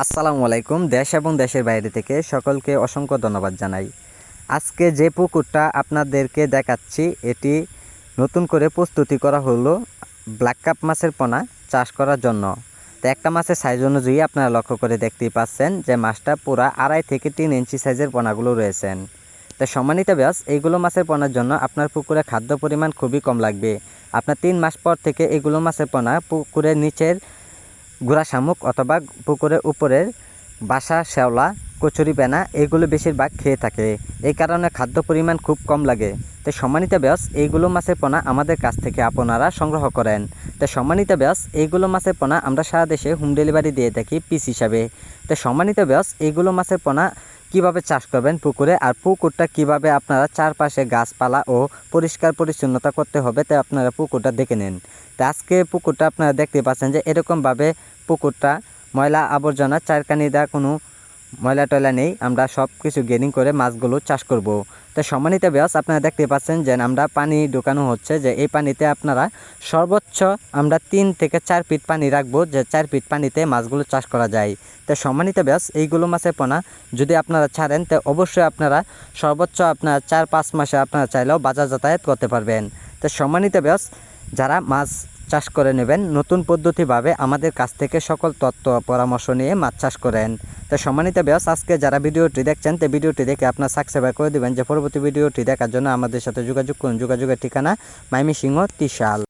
আসসালামু আলাইকুম, দেশ এবং দেশের বাইরে থেকে সকলকে অসংখ্য ধন্যবাদ জানাই। আজকে যে পুকুরটা আপনাদেরকে দেখাচ্ছি, এটি নতুন করে প্রস্তুতি করা হলো ব্ল্যাক কাপ মাছের পোনা চাষ করার জন্য। তো একটা মাছের সাইজ অনুযায়ী আপনারা লক্ষ্য করে দেখতেই পাচ্ছেন যে মাছটা পুরা আড়াই থেকে তিন ইঞ্চি সাইজের পোনাগুলো রয়েছেন। তো সম্মানিত ব্যাস এইগুলো মাছের পোনার জন্য আপনার পুকুরে খাদ্য পরিমাণ খুবই কম লাগবে। আপনার তিন মাস পর থেকে এগুলো মাছের পোনা পুকুরের নিচের গুড়া শামুক অথবা পুকুরের উপরের বাসা, শ্যাওলা, কচুরি পেনা এগুলো বেশিরভাগ খেয়ে থাকে। এই কারণে খাদ্য পরিমাণ খুব কম লাগে। তো সম্মানিত ব্যাস, এইগুলো মাছের পোনা আমাদের কাছ থেকে আপনারা সংগ্রহ করেন। তো সম্মানিত ব্যাস, এইগুলো মাছের পোনা আমরা সারা দেশে হোম ডেলিভারি দিয়ে থাকি পিস হিসাবে। তো সম্মানিত ব্যাস, এইগুলো মাছের পোনা কীভাবে চাষ করবেন পুকুরে আর পুকুরটা কীভাবে আপনারা চারপাশে গাছপালা ও পরিষ্কার পরিচ্ছন্নতা করতে হবে তাই আপনারা পুকুরটা দেখে নিন। তো আজকে পুকুরটা আপনারা দেখতে পাচ্ছেন যে এরকমভাবে পুকুরটা ময়লা আবর্জনা চারকানি দেওয়া কোনো ময়লা টয়লা নেই, আমরা সব কিছু গেনিং করে মাছগুলো চাষ করব। তো সম্মানিত ব্যাস আপনারা দেখতে পাচ্ছেন যে আমরা পানি ঢোকানো হচ্ছে, যে এই পানিতে আপনারা সর্বোচ্চ আমরা তিন থেকে চার ফিট পানি রাখব, যে চার ফিট পানিতে মাছগুলো চাষ করা যায়। তো সম্মানিত ব্যাস এইগুলো মাছের পোনা, যদি আপনারা ছাড়েন, তো অবশ্যই আপনারা সর্বোচ্চ আপনার চার পাঁচ মাসে আপনারা চাইলেও বাজার যাতায়াত করতে পারবেন। তো সম্মানিত ব্যাস যারা মাছ চাষ করে নেবেন নতুন পদ্ধতিভাবে আমাদের কাছ থেকে সকল তত্ত্ব পরামর্শ নিয়ে মাছ চাষ করেন। তো সম্মানিত ব্যাস আজকে যারা ভিডিওটি দেখছেন, তো ভিডিওটি দেখে আপনার সাবস্ক্রাইব করে দেবেন। যে পরবর্তী ভিডিওটি দেখার জন্য আমাদের সাথে যোগাযোগ করুন। যোগাযোগের ঠিকানা মাইমি সিংহ তিশাল